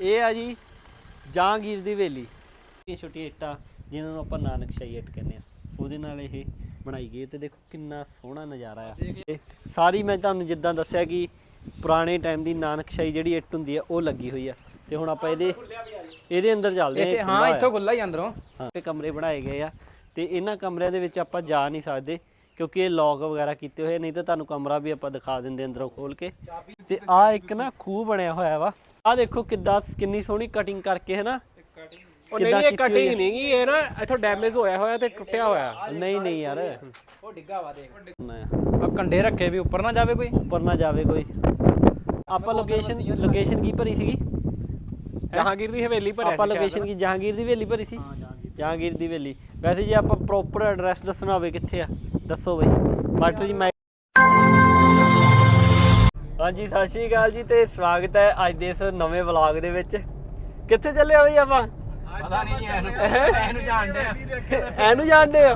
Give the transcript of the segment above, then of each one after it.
ਇਹ ਆ ਜੀ ਜਹਾਂਗੀਰ ਦੀ ਹਵੇਲੀ। ਇਹ ਛੋਟੀ ਇੱਟਾਂ ਜਿਨ੍ਹਾਂ ਨੂੰ ਆਪਾਂ ਨਾਨਕਸ਼ਾਹੀ ਇੱਟ ਕਹਿੰਦੇ ਆ। ਉਹਦੇ ਨਾਲ ਇਹ ਬਣਾਈ ਗਈ ਤੇ ਦੇਖੋ ਕਿੰਨਾ ਸੋਹਣਾ ਨਜ਼ਾਰਾ ਆ। ਇਹ ਸਾਰੀ ਮੈਂ ਤੁਹਾਨੂੰ ਜਿੱਦਾਂ ਦੱਸਿਆ ਕਿ ਪੁਰਾਣੇ ਟਾਈਮ ਦੀ ਨਾਨਕਸ਼ਾਹੀ ਜਿਹੜੀ ਇੱਟ ਹੁੰਦੀ ਆ ਉਹ ਲੱਗੀ ਹੋਈ ਆ। ਤੇ ਹੁਣ ਆਪਾਂ ਇਹਦੇ ਇਹਦੇ ਅੰਦਰ ਚੱਲਦੇ ਇੱਥੇ ਇਹ ਹਾਂ ਇੱਥੋਂ ਖੁੱਲਾ ਹੀ ਅੰਦਰੋਂ। ਹਾਂ ਇਹ ਕਮਰੇ ਬਣਾਏ ਗਏ ਆ ਤੇ ਇਹਨਾਂ ਕਮਰਿਆਂ ਦੇ ਵਿੱਚ ਆਪਾਂ ਜਾ ਨਹੀਂ ਸਕਦੇ ਕਿਉਂਕਿ ਇਹ ਲੌਕ ਵਗੈਰਾ ਕੀਤੇ ਹੋਏ ਨਹੀਂ ਤਾਂ ਤੁਹਾਨੂੰ ਕਮਰਾ ਵੀ ਆਪਾਂ ਦਿਖਾ ਦਿੰਦੇ ਅੰਦਰੋਂ ਖੋਲ ਕੇ। ਤੇ ਆ ਇੱਕ ਨਾ ਖੂਹ ਬਣਿਆ ਹੋਇਆ ਵਾ। ਆ ਦੇਖੋ ਕਿੱਦਾਂ ਕਿੰਨੀ ਸੋਹਣੀ ਕਟਿੰਗ ਕਰਕੇ ਹੈ ਨਾ ਉਹ ਨਹੀਂ ਇਹ ਕਟਿੰਗ ਨਹੀਂ ਗੀ ਇਹ ਨਾ ਇੱਥੋਂ ਡੈਮੇਜ ਹੋਇਆ ਹੋਇਆ ਤੇ ਟੁੱਟਿਆ ਹੋਇਆ। ਨਹੀਂ ਨਹੀਂ ਯਾਰ। ਉਹ ਡਿੱਗਾ ਵਾ ਦੇਖ। ਆ ਕੰਡੇ ਰੱਖੇ ਵੀ ਉੱਪਰ ਨਾ ਜਾਵੇ ਕੋਈ? ਉੱਪਰ ਨਾ ਜਾਵੇ ਕੋਈ। ਆਪਾਂ ਲੋਕੇਸ਼ਨ ਲੋਕੇਸ਼ਨ ਕੀ ਭਰੀ ਸੀਗੀ? ਜਹਾਂਗੀਰ ਦੀ ਹਵੇਲੀ ਭਰਿਆ ਆਪਾਂ ਲੋਕੇਸ਼ਨ ਕੀ ਜਹਾਂਗੀਰ ਦੀ ਹਵੇਲੀ ਭਰੀ ਸੀ? ਜਹਾਂਗੀਰ ਦੀ। ਹਵੇਲੀ। ਵੈਸੇ ਜੇ ਆਪਾਂ ਪ੍ਰੋਪਰ ਐਡਰੈਸ ਦੱਸਣਾ ਹੋਵੇ ਕਿੱਥੇ ਆ ਦੱਸੋ ਬਈ। ਮਾਸਟਰ ਜੀ ਮੈਂ ਹਾਂਜੀ ਸਤਿ ਸ਼੍ਰੀ ਅਕਾਲ ਜੀ ਤੇ ਸਵਾਗਤ ਹੈ ਅੱਜ ਦੇ ਇਸ ਨਵੇਂ ਵਲੌਗ ਦੇ ਵਿੱਚ। ਕਿੱਥੇ ਚੱਲੇ ਹੋ ਬਈ ਆਪਾਂ? ਪਤਾ ਨਹੀਂ ਇਹਨੂੰ ਇਹਨੂੰ ਜਾਣਦੇ ਆ। ਐਨੂੰ ਜਾਣਦੇ ਆ?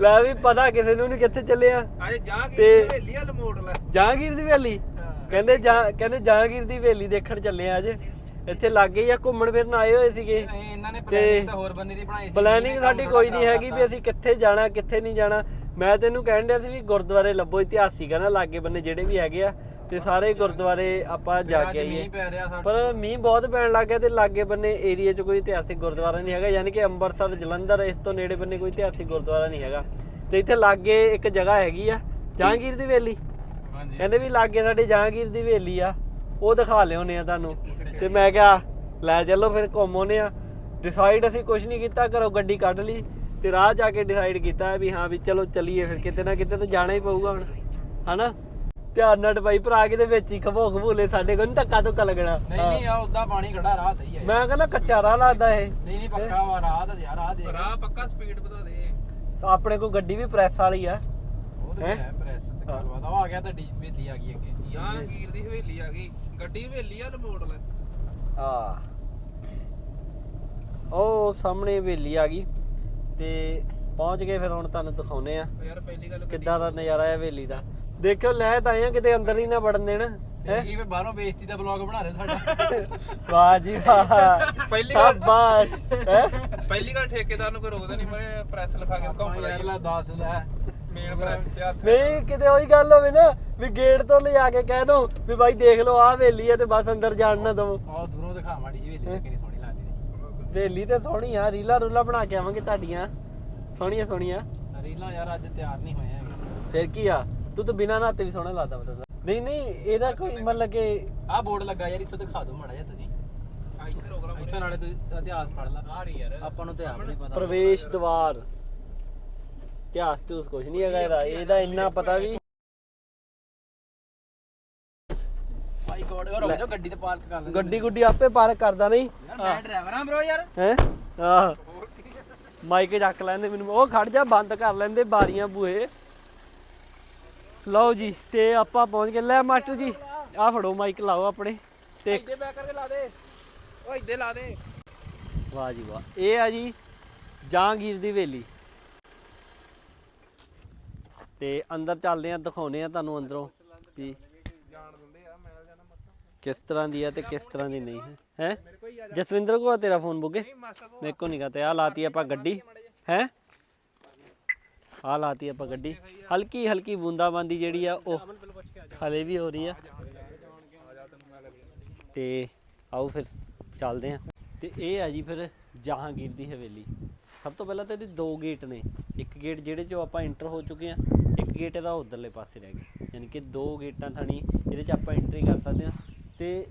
ਲੈ ਵੀ ਪਤਾ ਕਿਸੇ ਨੂੰ ਨਹੀਂ ਕਿੱਥੇ ਚੱਲੇ ਆ। ਅਰੇ ਜਾ ਤੇ ਕੇ ਹਵੇਲੀ ਵਾਲ ਮੋੜ ਲੈ। ਜਹਾਂਗੀਰ ਦੀ ਹਵੇਲੀ? ਕਹਿੰਦੇ ਜਾਂ ਕਹਿੰਦੇ ਜਹਾਂਗੀਰ ਦੀ ਹਵੇਲੀ ਦੇਖਣ ਚੱਲੇ ਆ ਅੱਜ। ਇੱਥੇ ਲੱਗੇ ਹੀ ਆ ਘੁੰਮਣ ਫਿਰਨ ਆਏ ਹੋਏ ਸੀਗੇ। ਇਹ ਇਹਨਾਂ ਨੇ ਤੇ ਪਲੈਨਿੰਗ ਤਾਂ ਹੋਰ ਬੰਦੇ ਦੀ ਬਣਾਈ ਸੀ। ਪਲੈਨਿੰਗ ਸਾਡੀ ਕੋਈ ਨਹੀਂ ਹੈਗੀ ਵੀ ਅਸੀਂ ਕਿੱਥੇ ਜਾਣਾ ਕਿੱਥੇ ਨਹੀਂ ਜਾਣਾ। ਮੈਂ ਤੈਨੂੰ ਕਹਿਣ ਡਿਆ ਸੀ ਵੀ ਗੁਰਦੁਆਰੇ ਲੱਭੋ ਇਤਿਹਾਸਿਕ ਆ ਨਾ ਲਾਗੇ ਬੰਨੇ ਜਿਹੜੇ ਵੀ ਹੈਗੇ ਆ। ਤੇ ਸਾਰੇ ਗੁਰਦੁਆਰੇ ਆਪਾਂ ਜਾ ਕੇ ਆਈਏ। ਪਰ ਮੀਂਹ ਬਹੁਤ ਪੈਣ ਲੱਗ ਗਿਆ ਤੇ ਲਾਗੇ ਬੰਨੇ ਏਰੀਆ 'ਚ ਕੋਈ ਇਤਿਹਾਸਿਕ ਗੁਰਦੁਆਰਾ ਨਹੀਂ ਹੈਗਾ ਯਾਨੀ ਕਿ ਅੰਮ੍ਰਿਤਸਰ ਜਲੰਧਰ ਇਸ ਤੋਂ ਨੇੜੇ ਬੰਨੇ ਕੋਈ ਇਤਿਹਾਸਿਕ ਗੁਰਦੁਆਰਾ ਨਹੀਂ ਹੈਗਾ। ਤੇ ਇੱਥੇ ਲਾਗੇ ਇੱਕ ਜਗ੍ਹਾ ਹੈਗੀ ਆ ਜਹਾਂਗੀਰ ਦੀ ਹਵੇਲੀ। ਹਾਂਜੀ। ਕਹਿੰਦੇ ਵੀ ਲਾਗੇ ਸਾਡੇ ਜਹਾਂਗੀਰ ਦੀ ਹਵੇਲੀ ਆ ਉਹ ਦਿਖਾ ਲਿਆਉਨੇ ਆ ਤੁਹਾਨੂੰ। ਤੇ ਮੈਂ ਕਿਹਾ ਲੈ ਚੱਲੋ ਫਿਰ ਘੁੰਮ ਆਉਨੇ ਆ। ਡਿਸਾਈਡ ਅਸੀਂ ਕੁਝ ਨਹੀਂ ਕੀਤਾ ਘਰੋਂ ਗੱਡੀ ਕੱਢ ਲਈ ਤੇ ਰਾਹ ਜਾ ਕੇ ਡਿਸਾਈਡ ਕੀਤਾ ਵੀ ਹਾਂ ਵੀ ਚਲੋ ਚੱਲੀਏ ਫਿਰ ਕਿਤੇ ਨਾ ਕਿਤੇ ਤਾਂ ਜਾਣਾ ਹੀ ਪਊਗਾ ਹੁਣ। ਹਨਾ? ਧਿਆਨ ਨਾਲ ਭਾਈ ਭਰਾ ਕਿਤੇ ਵਿੱਚ ਹੀ ਖਬੋ ਖਬੂਲੇ ਸਾਡੇ ਕੋਲ ਨੀ ਧੱਕਾ ਧੁੱਕਾ ਲੱਗਣਾ। ਨਹੀਂ ਨਹੀਂ ਆ ਉਦਾਂ ਪਾਣੀ ਖੜਾ ਰਾਹ ਸਹੀ ਹੈ ਮੈਂ ਕਹਿੰਦਾ ਕੱਚਾ ਰਾਹ ਲੱਗਦਾ ਇਹ। ਨਹੀਂ ਨਹੀਂ ਪੱਕਾ ਵਾ ਰਾਹ ਤਾਂ ਯਾਰ ਰਾਹ ਦੇਖ ਰਾਹ ਪੱਕਾ ਸਪੀਡ ਵਧਾ ਦੇ। ਆਪਣੇ ਕੋਲ ਗੱਡੀ ਵੀ ਪ੍ਰੈਸ ਵਾਲੀ ਆ। ਉਹ ਤਾਂ ਹੈ? ਪ੍ਰੈਸ ਤੇ ਗੱਲਬਾਤ ਆ ਉਹ ਆ ਗਿਆ ਤੁਹਾਡੀ ਹਵੇਲੀ ਆ ਗਈ ਅੱਗੇ। ਜਹਾਂਗੀਰ ਦੀ ਹਵੇਲੀ ਆ ਗਈ। ਗੱਡੀ ਹਵੇਲੀ ਵਾਲ ਮੋੜ ਲੈ। ਆ ਉਹ ਸਾਹਮਣੇ ਹਵੇਲੀ ਆ ਗਈ ਤੇ ਪਹੁੰਚ ਗਏ ਫਿਰ ਹੁਣ ਤੁਹਾਨੂੰ ਦਿਖਾਉਨੇ ਆ। ਯਾਰ ਪਹਿਲੀ ਗੱਲ ਕਿੱਦਾਂ ਦਾ ਨਜ਼ਾਰਾ ਹੈ ਹਵੇਲੀ ਦਾ? ਦੇਖਿਓ ਲੈ ਤਾਂ ਆਏ ਆ ਕਿਤੇ ਅੰਦਰ ਹੀ ਨਾ ਵੜਨ ਦੇਣ। ਕੀ ਵੀ ਬਾਹਰੋਂ ਬੇਇੱਜ਼ਤੀ ਦਾ ਬਲੌਗ ਬਣਾ ਰਹੇ ਸਾਡਾ। ਵਾਹ ਜੀ ਵਾਹ। ਪਹਿਲੀ ਗੱਲ- ਸ਼ਾਬਾਸ਼। ਹੈ? ਪਹਿਲੀ ਗੱਲ ਠੇਕੇਦਾਰ ਨੂੰ ਕੋਈ ਰੋਕਦਾ ਨਹੀਂ ਮੈਂ ਪ੍ਰੈਸ ਲਿਖਾ ਕੇ ਘੁੰਮ ਲੈ ਲੈ ਦੱਸ ਲੈ। ਮੇਨ ਪ੍ਰੈਸ ਤੇ ਹੱਥ। ਨਹੀਂ ਕਿਤੇ ਉਹੀ ਗੱਲ ਹੋਵੇ ਨਾ ਵੀ ਗੇਟ ਤੋਂ ਲਿਜਾ ਕੇ ਕਹਿ ਦੋ ਵੀ ਬਾਈ ਦੇਖ ਲਓ ਆਹ ਹਵੇਲੀ ਹੈ ਤੇ ਬਸ ਅੰਦਰ ਜਾਣ ਨਾ ਦਵੋ। ਆਹ ਦੂਰੋਂ ਦਿਖਾ ਮਾੜੀ ਜਿਹੀ ਹਵੇਲੀ ਕਿੰਨੀ ਸੋਹਣੀ ਲੱਗਦੀ ਹਵੇਲੀ ਤੇ ਸੋਹਣੀ ਆ ਰੀਲਾ ਰੂਲਾ ਬਣਾ ਕੇ ਆਵਾਂਗੇ ਤੁਹਾਡੀਆਂ। ਸੋਹਣੀਆਂ ਸੋਹਣੀਆਂ। ਰੀਲਾਂ ਯਾਰ ਅੱਜ ਤਿਆਰ ਨਹੀਂ ਹੋਏ ਹੈਗੇ। ਫਿਰ ਕੀ ਆ? ਤੂੰ ਤਾਂ ਬਿਨਾਂ ਨਹਾਤੇ ਵੀ ਸੋਹਣਾ ਲੱਗਦਾ ਮਤਲਬ ਨਹੀਂ ਨਹੀਂ ਇਹਦਾ ਕੋਈ ਮਤਲਬ ਕਿ ਆਹ ਬੋਰਡ ਲੱਗਾ ਯਾਰ ਇੱਥੋਂ ਦਿਖਾ ਦਿਓ ਮਾੜਾ ਜਿਹਾ ਤੁਸੀਂ। ਆ ਇੱਥੇ ਨਾਲੇ ਤੁਸੀਂ ਇਤਿਹਾਸ ਪੜ੍ਹ ਲਾ। ਆ ਯਾਰ। ਆਪਾਂ ਨੂੰ ਤੇ ਆਪ ਨਹੀਂ ਪਤਾ। ਪ੍ਰਵੇਸ਼ ਦਵਾਰ। ਇਤਿਹਾਸ ਤੇ ਉਸ ਕੁਝ ਨਹੀਂ ਹੈਗਾ ਇਹਦਾ। ਇਹਦਾ ਇੰਨਾ ਪਤਾ ਵੀ ਭਾਈ ਗੋਡ ਗੱਡੀ ਤੇ ਪਾਰਕ ਕਰ ਲੈਂਦੇ ਗੱਡੀ ਗੁੱਡੀ ਆਪੇ ਪਾਰਕ ਕਰਦਾ ਨਹੀਂ। ਯਾਰ ਮੈਂ ਡਰਾਈਵਰ ਆ ਬ్రో ਯਾਰ। ਹੈ? ਆਹ ਮਾਈਕ ਚੱਕ ਲੈਂਦੇ ਮੈਨੂੰ। ਉਹ ਖੜ ਜਾ ਬੰਦ ਕਰ ਲੈਂਦੇ ਬਾਰੀਆਂ ਬੂਹੇ। ਲਓ ਜੀ ਤੇ ਆਪਾਂ ਪਹੁੰਚ ਗਏ। ਲੈ ਮਾਸਟਰ ਜੀ ਆਹ ਫੜੋ ਮਾਈਕ ਲਾਓ ਆਪਣੇ। ਤੇ ਇੱਥੇ ਬੈਕ ਕਰਕੇ ਲਾ ਦੇ। ਉਹ ਇੱਥੇ ਲਾ ਦੇ। ਵਾਹ ਜੀ ਵਾਹ। ਇਹ ਆ ਜੀ ਜਹਾਂਗੀਰ ਦੀ ਹਵੇਲੀ। ਤੇ ਅੰਦਰ ਚੱਲਦੇ ਆ ਦਿਖਾਉਨੇ ਆ ਤੁਹਾਨੂੰ ਅੰਦਰੋਂ ਵੀ ਆ ਕਿਸ ਤਰ੍ਹਾਂ ਦੀ ਆ ਤੇ ਕਿਸ ਤਰ੍ਹਾਂ ਦੀ ਨਹੀਂ। ਹੈ? ਹੈ ਜਸਵਿੰਦਰ ਕੋ ਆ ਤੇਰਾ ਫੋਨ ਬੁੱਗੇ? ਮੇਰੇ ਕੋ ਨਹੀਂ ਤੇ ਆ ਲਾਤੀ ਆਪਾਂ ਗੱਡੀ। ਹੈ? ਆ ਲਾਤੀ ਆਪਾਂ ਗੱਡੀ। ਹਲਕੀ ਹਲਕੀ ਬੂੰਦਾਬਾਂਦੀ ਜਿਹੜੀ ਆ ਉਹ ਹਲੇ ਵੀ ਹੋ ਰਹੀ ਆ। ਤੇ ਆਓ ਫਿਰ ਚੱਲਦੇ ਆ। ਤੇ ਇਹ ਆ ਜੀ ਫਿਰ ਜਹਾਂਗੀਰ ਦੀ ਹਵੇਲੀ। ਸਭ ਤੋਂ ਪਹਿਲਾਂ ਤਾਂ ਇਹਦੇ ਦੋ ਗੇਟ ਨੇ। ਇੱਕ ਗੇਟ ਜਿਹੜੇ ਚੋਂ ਆਪਾਂ ਇੰਟਰ ਹੋ ਚੁੱਕੇ ਆ ਇੱਕ ਗੇਟ ਇਹਦਾ ਉਧਰਲੇ ਪਾਸੇ ਰਹਿ ਗਿਆ। ਯਾਨੀ ਕਿ ਦੋ ਗੇਟਾਂ ਥਾਣੀ ਇਹਦੇ ਚ ਆਪਾਂ ਐਂਟਰੀ ਕਰ ਸਕਦੇ ਆ। ਤੇ